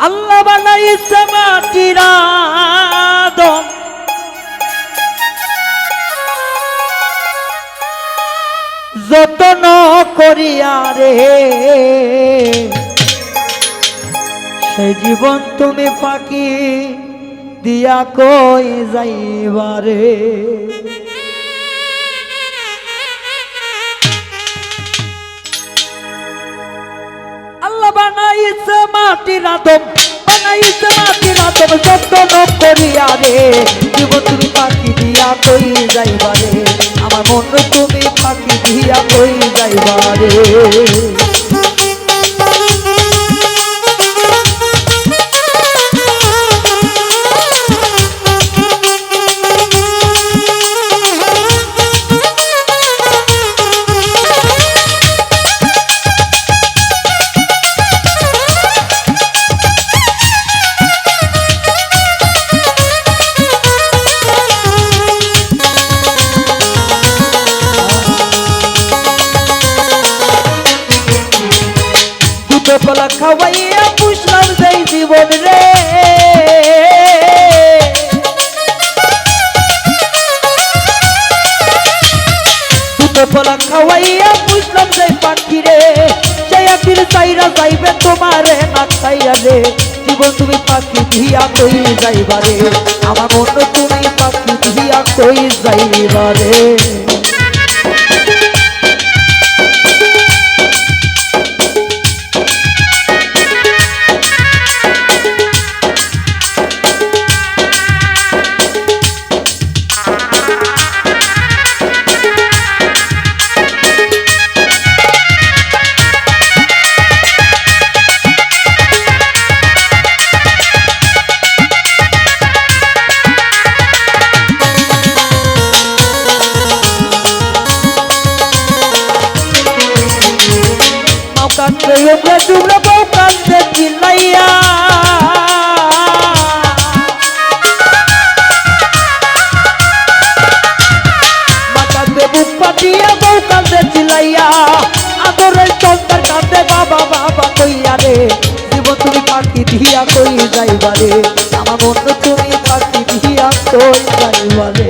আল্লাহ বানাইছে মাটির আদম যতন করিয়া রে সে জীবন তুমি পাখি দিয়া কই যাইবারে বানাইছে মাটির আদম বানাইছে মাটির আদম যত্ন করিয়া রে। জীবন তুমি পাখি দিয়া কই যাইবারে আমার মন তুমি পাখি দিয়া কই যাইবারে খাওয়াইয়া পুষলাম যেই জীবন রে। দুটো কলা খাওয়াইয়া পুষলাম যেই পাখি রে। সেই একদিন চাইরা যাইবে তোমারে না খাইয়া রে। জীবন তুমি পাখি দিয়া কই যাইবারে আমার মন তুমি পাখি দিয়া কই যাইবারে কাঁদছে উমরা টুমরা বউ কাঁদছে চিল্লাইয়া মা কাঁদবে বুক পাটিয়া বউ কাঁদছে চিল্লাইয়া আদরের সন্তান কাঁদে বাবা বাবা কইয়া রে জীবন তুমি পাখি দিয়া কই যাইবারে আমার মন তুমি পাখি দিয়া কই যাইবারে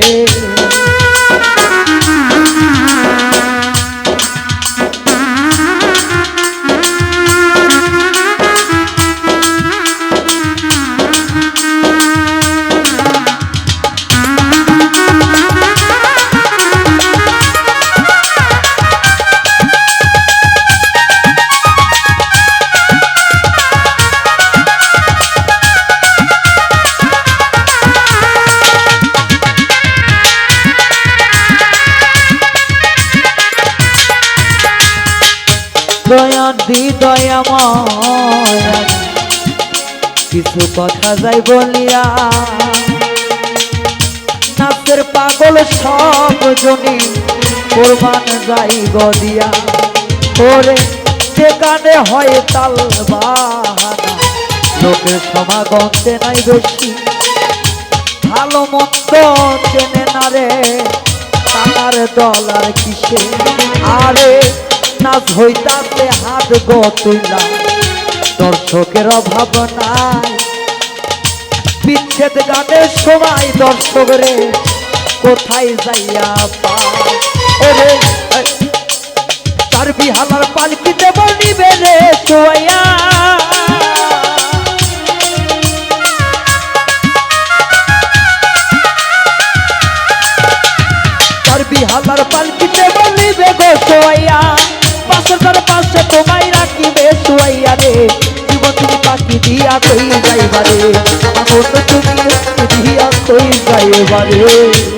দয়াদি দয়াময় কিছু কথা যাই বলিয়া, নাচের পাগল সব জনি কোরবান যাই গদিয়া। ওরে, যেখানে হয় তাল বাহানা। লোকের সমাগমতে নাই বেশি। ভালো মন্দ চেনে না রে টাকার ডলার কিসে। আরে নাচ হইতাতে হাত গতুইলা দর্শকের অভাব নাই। বিচ্ছেদ গানের সময় দর্শক রে কোথায় যাইয়া এ, তার বিহালার পালকিতে বলিবে রে সোয়া তার পাশে তোমায় রাখিবে সোয়াইয়া রে। জীবন তুমি পাখি দিয়া কই যাইবারে আমার মন তুমি দিয়া কই যাইবারে এই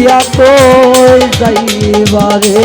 দিয়া তো যাইবারে?